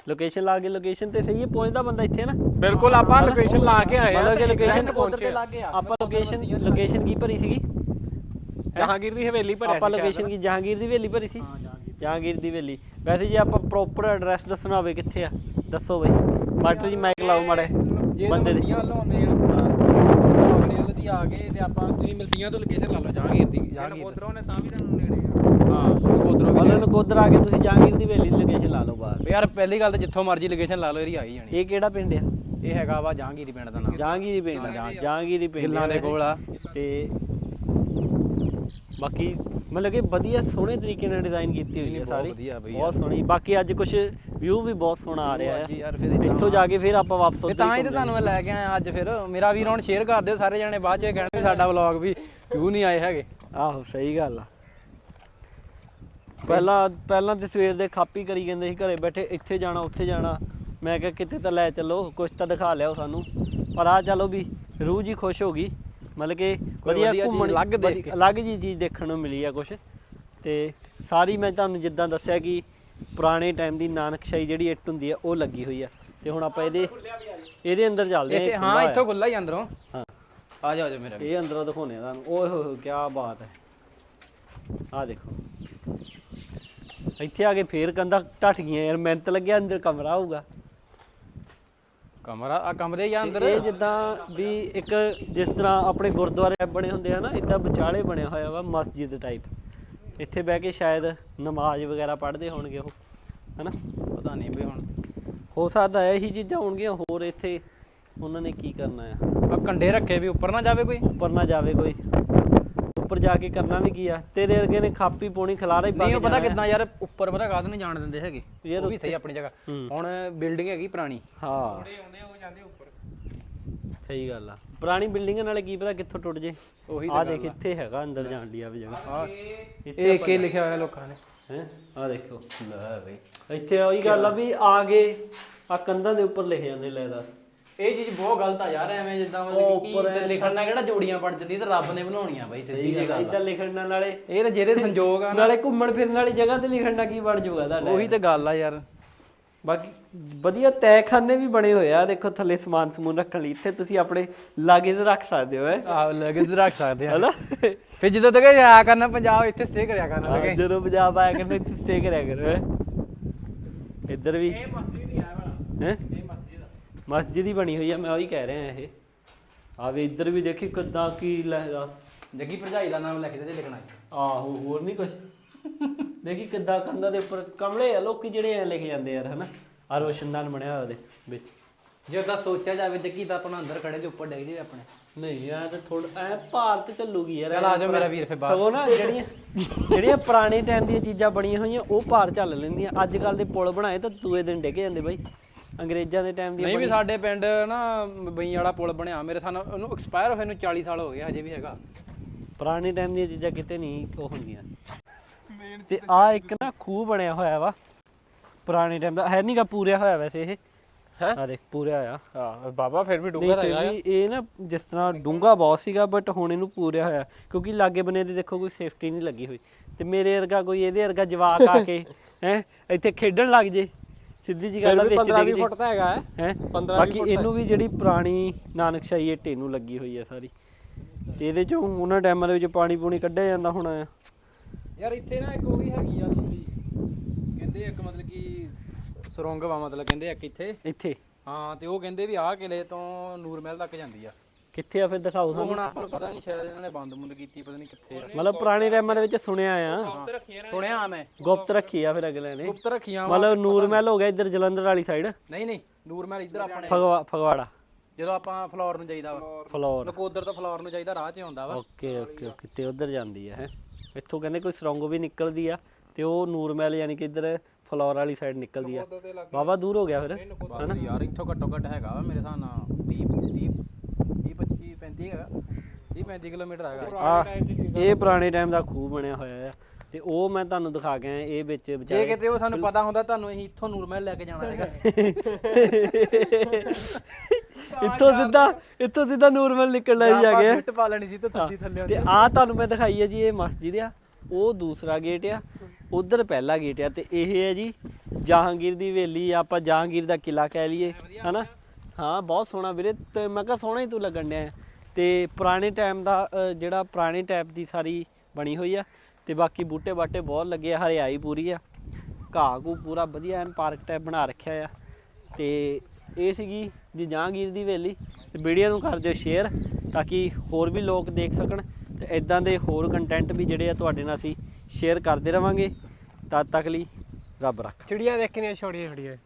ਲੋਕੇਸ਼ਨ ਲਾ ਕੇ ਲੋਕੇਸ਼ਨ ਤੇ ਸਹੀ ਹੈ ਪਹੁੰਚਦਾ ਬੰਦਾ ਇੱਥੇ ਨਾ। ਬਿਲਕੁਲ ਆਪਾਂ ਲੋਕੇਸ਼ਨ ਲਾ ਕੇ ਆਏ ਆ ਮਤਲਬ ਕਿ ਤੇ ਲੋਕੇਸ਼ਨ। ਗਿਆ ਆਪਾਂ ਲੋਕੇਸ਼ਨ ਲੋਕੇਸ਼ਨ ਕੀ ਭਰੀ ਸੀਗੀ? ਜਹਾਂਗੀਰ ਦੀ ਹਵੇਲੀ ਭਰਿਆ ਆਪਾਂ ਲੋਕੇਸ਼ਨ ਕੀ? ਜਹਾਂਗੀਰ ਦੀ ਹਵੇਲੀ ਭਰੀ ਸੀ? ਜਹਾਂਗੀਰ ਦੀ ਹਵੇਲੀ। ਵੈਸੇ ਜੇ ਆਪਾਂ ਪ੍ਰੋਪਰ ਐਡਰੈਸ ਦੱਸਣਾ ਹੋਵੇ ਕਿੱਥੇ ਆ? ਦੱਸੋ ਬਈ। ਮਾਸਟਰ ਜੀ ਮਾਈਕ ਲਾਓ ਮਾੜੇ ਬੰਦੇ ਦੀ। ਮਲਤੀਆਂ ਵੱਲੋਂ ਆਉਂਦੇ ਆ। ਆਪਣੇ ਵੱਲ ਦੀ ਆ ਕੇ ਤੇ ਆਪਾਂ ਤੁਸੀਂ ਮਿਲਤੀਆਂ ਤੋਂ ਲੋਕੇਸ਼ਨ ਲਾ ਲਓ ਜਹਾਂਗੀਰ ਦੀ। ਜਹਾਂਗੀਰ ਉਧਰੋਂ ਨੇ ਤਾਂ ਵੀ ਤੁਹਾਨੂੰ ਨੇੜੇ ਆ। ਹਾਂ ਉਧਰੋਂ ਉਹਨਾਂ ਨੂੰ ਕੋਦਰ ਆ ਕੇ ਤੁਸੀਂ ਜਹਾਂਗੀਰ ਦੀ ਹਵੇਲੀ ਦੀ ਲੋਕੇਸ਼ਨ ਲਾ ਲਓ ਬਾਹਰ ਯਾਰ ਪਹਿਲੀ ਗੱਲ ਤਾਂ ਜਿੱਥੋਂ ਮਰਜ਼ੀ ਲੋਕੇਸ਼ਨ ਲਾ ਲਓ ਇਹਦੀ ਆ ਹੀ ਜਾਣੀ। ਇਹ ਕਿਹੜਾ ਪਿੰਡ ਆ? ਇਹ ਹੈਗਾ ਵਾ ਜਹਾਂਗੀਰੀ ਪਿੰਡ ਦਾ ਨਾਮ। ਜਹਾਂਗੀਰੀ ਪਿੰਡ ਆ। ਜਹਾਂਗੀਰੀ ਪਿੰਡ ਗਿੱਲਾਂ ਦੇ ਵੈਸੇ। ਕੋਲ ਆ। ਤੇ ਬਾਕੀ ਮਤਲਬ ਕਿ ਵਧੀਆ ਸੋਹਣੇ ਤਰੀਕੇ ਨਾਲ ਡਿਜ਼ਾਈਨ ਕੀਤੀ ਹੋਈ ਹੈ ਬਹੁਤ ਸਾਰੀ। ਵਧੀਆ ਬਈ ਬਹੁਤ ਸੋਹਣੀ। ਬਾਕੀ ਅੱਜ ਕੁਝ ਵਿਊ ਵੀ ਬਹੁਤ ਸੋਹਣਾ ਆ ਰਿਹਾ ਹੈ। ਇੱਥੋਂ ਜਾ ਕੇ ਫਿਰ ਆਪਾਂ ਵਾਪਸ ਉੱਧਰ ਤਾਂ ਹੀ ਤਾਂ ਤੁਹਾਨੂੰ ਮੈਂ ਲੈ ਕੇ ਆਇਆ ਅੱਜ ਫਿਰ। ਮੇਰਾ ਵੀਰ ਹੁਣ ਸ਼ੇਅਰ ਕਰ ਦਿਓ ਸਾਰੇ ਜਣੇ ਬਾਅਦ ਚ ਇਹ ਕਹਿਣਗੇ ਸਾਡਾ ਵਲੌਗ ਵੀ ਵਿਊ ਨਹੀਂ ਆਏ ਹੈਗੇ। ਆਹੋ ਸਹੀ ਗੱਲ ਆ। ਪਹਿਲਾਂ ਪਹਿਲਾਂ ਤੇ ਸਵੇਰ ਦੇ ਖਾਪੀ ਕਰੀ ਜਾਂਦੇ ਸੀ ਘਰੇ ਬੈਠੇ ਇੱਥੇ ਜਾਣਾ ਉੱਥੇ ਜਾਣਾ। ਮੈਂ ਕਿਹਾ ਕਿਤੇ ਤਾਂ ਲੈ ਚੱਲੋ ਕੁਝ ਤਾਂ ਦਿਖਾ ਲਿਆਓ ਸਾਨੂੰ। ਪਰ ਆ ਚਲੋ ਵੀ ਰੂਹ ਜੀ ਖੁਸ਼ ਹੋ ਗਈ। ਮਤਲਬ ਕਿ ਵਧੀਆ ਵਧੀਆ ਚੀਜ਼ ਘੁੰਮਣ ਅਲੱਗ ਦੇਖ ਕੇ। ਅਲੱਗ ਜੀ ਚੀਜ਼ ਦੇਖਣ ਨੂੰ ਮਿਲੀ ਆ ਕੁਝ ਤੇ ਸਾਰੀ ਮੈਂ ਤੁਹਾਨੂੰ ਜਿੱਦਾਂ ਦੱਸਿਆ ਕਿ ਪੁਰਾਣੇ ਟਾਈਮ ਦੀ ਨਾਨਕਸ਼ਾਹੀ ਜਿਹੜੀ ਇੱਟ ਹੁੰਦੀ ਆ ਉਹ ਲੱਗੀ ਹੋਈ ਆ। ਤੇ ਹੁਣ ਆਪਾਂ ਇਹਦੇ ਇਹਦੇ ਅੰਦਰ ਚੱਲਦੇ ਇੱਥੇ ਹਾਂ ਖੁੱਲ੍ਹਾ ਇੱਥੋਂ ਖੁੱਲਾ ਹੀ ਅੰਦਰੋਂ। ਹਾਂ। ਆ ਜਾਓ ਆ ਜਾਓ ਮੇਰਾ। ਇਹ ਅੰਦਰੋਂ ਦਿਖਾਉਣੇ ਆ ਤੁਹਾਨੂੰ। ਓਏ ਹੋਏ ਹੋਏ ਕੀ ਬਾਤ ਹੈ। ਆ ਦੇਖੋ। ਇੱਥੇ ਆ ਕੇ ਫੇਰ ਕੰਦਾ ਟੱਟ ਗਈਆਂ ਯਾਰ ਮਿਹਨਤ ਲੱਗਿਆ ਅੰਦਰ ਕਮਰਾ ਹੋਊਗਾ। ਕਮਰਾ ਆ ਕਮਰੇ ਜਾਂ ਅੰਦਰ? ਇਹ ਜਿੱਦਾਂ ਵੀ ਇੱਕ ਜਿਸ ਤਰ੍ਹਾਂ ਆਪਣੇ ਗੁਰਦੁਆਰੇ ਬਣੇ ਹੁੰਦੇ ਆ ਨਾ ਇਦਾਂ ਵਿਚਾਲੇ ਬਣਿਆ ਹੋਇਆ ਵਾ ਮਸਜਿਦ ਟਾਈਪ ਇੱਥੇ ਬਹਿ ਕੇ ਸ਼ਾਇਦ ਨਮਾਜ਼ ਵਗੈਰਾ ਪੜ੍ਹਦੇ ਹੋਣਗੇ ਉਹ ਹਨਾ? ਪਤਾ ਨਹੀਂ ਬਈ ਹੁਣ। ਹੋ ਸਕਦਾ ਇਹੀ ਚੀਜ਼ਾਂ ਹੋਣਗੀਆਂ ਹੋਰ ਇੱਥੇ ਉਹਨਾਂ ਨੇ ਕੀ ਕਰਨਾ ਆ? ਆ ਕੰਡੇ ਰੱਖੇ ਵੀ ਉੱਪਰ ਨਾ ਜਾਵੇ ਕੋਈ? ਉੱਪਰ ਨਾ ਜਾਵੇ ਕੋਈ। ਉੱਪਰ ਜਾ ਕੇ ਕਰਨਾ ਵੀ ਕੀ ਆ? ਤੇਰੇ ਵਰਗੇ ਨੇ ਖਾਪੀ ਪੋਣੀ ਖਲਾਰਾ ਹੀ ਪਾ ਨਹੀਂ ਉਹ ਪਤਾ। ਕਿੱਦਾਂ ਯਾਰ ਉੱਪਰ ਪਤਾ ਕਾਹਦੇ ਨਹੀਂ ਜਾਣ ਦਿੰਦੇ ਹੈਗੇ। ਉਹ ਵੀ ਸਹੀ ਆਪਣੀ ਜਗ੍ਹਾ। ਹੁਣ ਬਿਲਡਿੰਗ ਹੈਗੀ ਪੁਰਾਣੀ। ਹਾਂ। ਆਉਂਦੇ ਉਹ ਜਾਂਦੇ ਉੱਪਰ। ਸਹੀ ਗੱਲ ਆ। ਪੁਰਾਣੀ ਬਿਲਡਿੰਗ ਨਾਲੇ ਕੀ ਪਤਾ ਕਿੱਥੋਂ ਟੁੱਟ ਜੇ। ਉਹੀ ਆ ਦੇਖ ਇੱਥੇ ਹੈਗਾ ਅੰਦਰ ਜਾਣ ਦੀ ਆ ਵੀ ਜਗ੍ਹਾ। ਆ ਇਹ ਕੀ ਲਿਖਿਆ ਹੋਇਆ ਲੋਕਾਂ ਨੇ। ਹੈ? ਆ ਦੇਖੋ। ਲੈ ਬਈ ਇੱਥੇ ਉਹੀ ਗੱਲ ਆ ਵੀ ਆ ਗਏ ਆ ਕੰਧਾਂ ਦੇ ਉੱਪਰ ਲਿਖ ਜਾਂਦੇ ਲੈ ਦੱਸ। ਇਹ ਚੀਜ਼ ਬਹੁਤ ਗਲਤ ਆ ਯਾਰ ਐਵੇਂ ਜਿੱਦਾਂ ਮਤਲਬ ਕਿ ਉੱਪਰ ਕੀ ਤੇ ਲਿਖਣ ਨਾਲ ਕਿਹੜਾ ਜੋੜੀਆਂ ਬਣ ਜਾਂਦੀ ਤੇ ਰੱਬ ਨੇ ਬਣਾਉਣੀਆਂ ਬਾਈ ਸਿੱਧੀ ਜਿਹੀ ਗੱਲ ਇੱਦਾਂ ਆ। ਲਿਖਣ ਨਾਲ ਨਾਲੇ ਇਹ ਤਾਂ ਜਿਹਦੇ ਸੰਜੋਗ ਆ ਨਾ। ਨਾਲੇ ਘੁੰਮਣ ਫਿਰਨ ਵਾਲੀ ਜਗ੍ਹਾ ਤੇ ਲਿਖਣ ਨਾਲ ਕੀ ਬਣ ਜਾਊਗਾ ਤੁਹਾਡਾ ਉਹੀ ਤੇ ਗੱਲ ਆ ਯਾਰ। ਬਾਕੀ ਵਧੀਆ ਤੈਖਾਨੇ ਵੀ ਬਣੇ ਹੋਏ ਆ ਦੇਖੋ ਥੱਲੇ ਸਮਾਨ ਸਮੂਨ ਰੱਖਣ ਲਈ ਇੱਥੇ ਤੁਸੀਂ ਆਪਣੇ ਲਾਗੇ ਤੇ ਰੱਖ ਸਕਦੇ ਹੋ ਹੈ। ਆਹ ਲਗੇਜ ਰੱਖ ਸਕਦੇ ਆ। ਹਨਾ? ਫਿਰ ਜਦੋਂ ਤੱਕ ਆਇਆ ਕਰਨਾ ਪੰਜਾਬ ਇੱਥੇ ਸਟੇ ਕਰਿਆ ਕਰਨਾ ਹਾਂ, ਲਗੇ ਜਦੋਂ ਪੰਜਾਬ ਆਇਆ ਕਰਨਾ ਇੱਥੇ ਸਟੇ ਕਰਿਆ ਕਰੋ। ਇੱਧਰ ਵੀ। ਇਹ ਮਸਜਿਦ ਹੀ ਆ ਵਾਲਾ। ਹੈ? ਇਹ ਮਸਜਿਦ ਆ ਹੀ ਬਣੀ ਹੋਈ ਆ ਮੈਂ ਉਹੀ ਕਹਿ ਰਿਹਾ ਇਹ। ਆਵੇ ਇੱਧਰ ਵੀ ਦੇਖੀ ਕਿੱਦਾਂ ਕੀ ਲਿਖਦਾ ਜੱਗੀ ਭਰਜਾਈ ਦਾ ਨਾਮ ਲਿਖ ਦੇ ਤੇ ਲਿਖਣਾ ਆਹੋ ਹੋਰ ਨਹੀਂ ਕੁਝ ਦੇਖੀ ਕਿੱਦਾਂ ਕੰਧਾਂ ਦੇ ਉੱਪਰ ਕਮਲੇ ਆ ਲੋਕੀ ਜਿਹੜੇ ਐ ਲਿਖ ਜਾਂਦੇ ਯਾਰ ਹਨਾ। ਆ ਰੋਸ਼ਨਦਾਨ ਬਣਿਆ ਹੋਇਆ ਉਹਦੇ ਵਿੱਚ। ਜੇ ਉਹਦਾ ਸੋਚਿਆ ਜਾਵੇ ਜੱਗੀ ਤਾਂ ਆਪਣਾ ਅੰਦਰ ਖੜੇ ਦੇ ਉੱਪਰ ਡਿੱਗ ਜੇ ਆਪਣੇ। ਨਹੀਂ ਯਾਰ ਥੋੜਾ ਐ ਭਾਰਤ ਚੱਲੂਗੀ ਯਾਰ। ਚੱਲ ਆ ਜਾਓ ਮੇਰਾ ਵੀਰ ਫੇ ਬਾਹਰ। ਸਗੋਂ ਨਾ ਜਿਹੜੀਆਂ ਜਿਹੜੀਆਂ ਪੁਰਾਣੇ ਟਾਈਮ ਦੀਆਂ ਚੀਜ਼ਾਂ ਬਣੀਆਂ ਹੋਈਆਂ ਉਹ ਭਾਰ ਚੱਲ ਲੈਂਦੀਆਂ। ਅੱਜ ਕੱਲ ਦੇ ਪੁਲ ਬਣਾਏ ਤਾਂ ਦੂਏ ਦਿਨ ਡਿੱਗ ਜਾਂਦੇ ਬਾਈ। ਅੰਗਰੇਜ਼ਾਂ ਦੇ ਟਾਈਮ ਦੀਆਂ ਨਹੀਂ ਵੀ ਸਾਡੇ ਪਿੰਡ ਨਾ ਬਈ ਵਾਲਾ ਪੁਲ ਬਣਿਆ ਮੇਰੇ ਸਾਨ ਉਹਨੂੰ ਐਕਸਪਾਇਰ ਹੋਏ ਨੂੰ 40 ਸਾਲ ਹੋ ਗਏ ਹਜੇ ਵੀ ਹੈਗਾ। ਪੁਰਾਣੇ ਟਾਈਮ ਦੀਆਂ ਚੀਜ਼ਾਂ ਕਿਤੇ ਨਹੀਂ ਉਹ ਹੁੰਦੀਆਂ। ਤੇ ਆ ਇੱਕ ਨਾ ਖੂਹ ਬਣਿਆ ਹੋਇਆ ਵਾ ਪੁਰਾਣੇ ਟਾਈਮ ਦਾ ਹੈ ਨਹੀਂਗਾ ਪੂਰਿਆ ਹੋਇਆ ਵੈਸੇ ਇਹ। ਹੈਂ? ਆ ਦੇਖ ਪੂਰਿਆ ਹੋਇਆ। ਹਾਂ ਬਾਬਾ ਫਿਰ ਵੀ ਡੂੰਗਾ ਫਿਰ ਹੈਗਾ ਇਹ ਨਾ ਜਿਸ ਤਰ੍ਹਾਂ ਡੂੰਗਾ ਬਹੁਤ ਸੀਗਾ ਬਟ ਹੁਣ ਇਹਨੂੰ ਪੂਰਿਆ ਹੋਇਆ। ਕਿਉਂਕਿ ਲਾਗੇ ਬਨੇ ਦੇ ਦੇਖੋ ਕੋਈ ਸੇਫਟੀ ਨਹੀਂ ਲੱਗੀ ਹੋਈ। ਤੇ ਮੇਰੇ ਵਰਗਾ ਕੋਈ ਇਹਦੇ ਵਰਗਾ ਜਵਾਕ ਆ ਕੇ ਹੈ ਇੱਥੇ ਖੇਡਣ ਲੱਗ ਜੇ। ਸਿੱਧੀ ਜੀ ਗੱਲ ਆ ਵਿੱਚ 15 ਡਿੱਗ 20 ਜੇ ਫੁੱਟ ਤਾਂ ਹੈਗਾ ਹੈ। ਹੈ? 15 ਬਾਕੀ ਇਹਨੂੰ ਵੀ ਜਿਹੜੀ ਪੁਰਾਣੀ ਨਾਨਕਸ਼ਾਹੀ ਇੱਟ ਇਹਨੂੰ ਲੱਗੀ ਹੋਈ ਹੈ ਸਾਰੀ। ਤੇ ਇਹਦੇ ਚੋਂ ਉਹਨਾਂ ਟਾਈਮਾਂ ਦੇ ਵਿੱਚ ਪਾਣੀ ਪੂਣੀ ਕੱਢਿਆ ਜਾਂਦਾ ਹੋਣਾ ਆ। ਯਾਰ ਇੱਥੇ ਨਾ ਇੱਕ ਉਹ ਵੀ ਹੈਗੀ ਆ ਵੀ ਕਹਿੰਦੇ ਇੱਕ ਮਤਲਬ ਕਿ ਸੁਰੰਗ ਵਾ ਮਤਲਬ ਕਹਿੰਦੇ ਇੱਕ ਇੱਥੇ। ਇੱਥੇ। ਹਾਂ ਤੇ ਉਹ ਕਹਿੰਦੇ ਵੀ ਆਹ ਕਿਲੇ ਤੋਂ ਨੂਰਮਹਿਲ ਤੱਕ ਜਾਂਦੀ ਆ। ਕਿੱਥੇ ਆ ਫਿਰ ਦਿਖਾਓ ਸਾਨੂੰ। ਹੁਣ ਆਪਾਂ ਨੂੰ ਪਤਾ ਨਹੀਂ ਸ਼ਾਇਦ ਇਹਨਾਂ ਨੇ ਬੰਦ ਬੰਦ ਕੀਤੀ ਪਤਾ ਨਹੀਂ ਕਿੱਥੇ ਆ ਮਤਲਬ ਪੁਰਾਣੇ ਟਾਈਮਾਂ ਦੇ ਵਿੱਚ ਸੁਣਿਆ ਆ। ਸੁਣਿਆ ਮੈਂ। ਗੁਪਤ ਰੱਖੀ ਆ ਫਿਰ ਅਗਲੇ ਨੇ। ਗੁਪਤ ਰੱਖੀਆਂ ਵਾ ਮਤਲਬ ਨੂਰ ਮਹਿਲ ਹੋ ਗਿਆ ਇੱਧਰ ਜਲੰਧਰ ਵਾਲੀ ਸਾਈਡ ਨਹੀਂ ਨਹੀਂ ਨੂਰਮਹਿਲ ਇੱਧਰ ਆਪਣੇ। ਫਗਵਾ ਫਗਵਾੜਾ। ਜਦੋਂ ਆਪਾਂ ਫਲੋਰ ਨੂੰ ਜਾਈਦਾ ਵਾ। ਫਲੋਰ। ਨਕੋਦਰ ਤੋਂ ਫਲੋਰ ਨੂੰ ਜਾਈਦਾ ਰਾਹ 'ਚ ਆਉਂਦਾ ਵਾ। ਓਕੇ ਓਕੇ ਓਕੇ ਤੇ ਉਧਰ ਜਾਂਦੀ ਹੈ ਹੈ। ਇੱਥੋਂ ਕਹਿੰਦੇ ਕੋਈ ਸਰੰਗ ਵੀ ਨਿਕਲਦੀ ਆ ਤੇ ਉਹ ਨੂਰ ਮਹਿਲ ਯਾਨੀ ਕਿ ਇੱਧਰ ਫਲੋਰ ਵਾਲੀ ਸਾਈਡ ਨਿਕਲਦੀ ਆ। ਵਾਵਾ ਦੂਰ ਹੋ ਗਿਆ ਫਿਰ ਬਾਬਾ ਯਾਰ ਇੱਥੋਂ ਘੱਟੋ ਘੱਟ ਹੈਗਾ ਵਾ ਮੇਰੇ ਹਿਸਾਬ ਨਾਲ 30 30 30 25 35 ਹੈਗਾ 30 35 ਕਿਲੋਮੀਟਰ ਹੈਗਾ ਆ ਇਹ ਪੁਰਾਣੇ ਟਾਈਮ ਦਾ ਖੂਹ ਬਣਿਆ ਹੋਇਆ ਆ। ਤੇ ਉਹ ਮੈਂ ਤੁਹਾਨੂੰ ਦਿਖਾ ਕੇ ਆਇਆ ਇਹ ਵਿੱਚ ਜੇ ਵਿਚਾਰੇ ਕਿਤੇ ਉਹ ਸਾਨੂੰ ਪਤਾ ਹੁੰਦਾ ਤੁਹਾਨੂੰ ਅਸੀਂ ਇੱਥੋਂ ਨੂਰਮਹਿਲ ਲੈ ਕੇ ਜਾਣਾ ਹੈਗਾ। ਇੱਥੋਂ ਸਿੱਧਾ ਇੱਥੋਂ ਸਿੱਧਾ ਨੂਰਮਹਿਲ ਨਿਕਲਣਾ ਹੀ ਜਾ ਗਿਆ ਸਿੱਟ ਪਾ ਲੈਣੀ ਸੀ ਤੇ ਥੱਦੀ ਥੱਲੇ ਤੇ ਆ। ਤੁਹਾਨੂੰ ਮੈਂ ਦਿਖਾਈ ਹੈ ਜੀ ਇਹ ਮਸਜਿਦ ਆ। ਉਹ ਦੂਸਰਾ ਗੇਟ ਆ। ਉਧਰ ਪਹਿਲਾ ਗੇਟ ਆ। ਤੇ ਇਹ ਹੈ ਜੀ ਜਹਾਂਗੀਰ ਦੀ ਹਵੇਲੀ ਆ, ਆਪਾਂ ਜਹਾਂਗੀਰ ਦਾ ਕਿਲਾ ਕਹਿ ਲਈਏ ਹਨਾ? ਹਾਂ ਬਹੁਤ ਸੋਹਣਾ ਵੀਰੇ। ਤੇ ਮੈਂ ਕਿਹਾ ਸੋਹਣਾ ਹੀ ਤੂੰ ਲੱਗਣ ਡਿਆ। ਤੇ ਪੁਰਾਣੇ ਟਾਈਮ ਦਾ ਜਿਹੜਾ ਪੁਰਾਣੇ ਟਾਈਪ ਦੀ ਸਾਰੀ ਬਣੀ ਹੋਈ ਆ, ਤੇ ਬਾਕੀ ਬੂਟੇ ਬਾਟੇ ਬਹੁਤ ਲੱਗੇ ਆ, ਹਰਿਆਈ ਪੂਰੀ ਆ। ਘਾਹ ਘੂ ਪੂਰਾ ਵਧੀਆ ਐਨ ਪਾਰਕ ਟਾਈਪ ਬਣਾ ਰੱਖਿਆ ਆ। ਤੇ ਇਹ ਸੀਗੀ ਜੀ ਜਹਾਂਗੀਰ ਦੀ ਹਵੇਲੀ। ਤੇ ਵੀਡੀਓ ਨੂੰ ਕਰ ਦਿਓ ਸ਼ੇਅਰ ਤਾਂ ਕਿ ਹੋਰ ਵੀ ਲੋਕ ਦੇਖ ਸਕਣ ਤੇ ਇਦਾਂ ਦੇ ਹੋਰ ਕੰਟੈਂਟ ਵੀ ਜਿਹੜੇ ਆ ਤੁਹਾਡੇ ਨਾਲ ਅਸੀਂ ਸ਼ੇਅਰ ਕਰਦੇ ਰਵਾਂਗੇ। ਤਦ ਤੱਕ ਲਈ ਰੱਬ ਰੱਖ। ਚਿੜੀਆਂ ਦੇਖਣੀਆਂ, ਛੋੜੀਆਂ ਛੋੜੀਆਂ।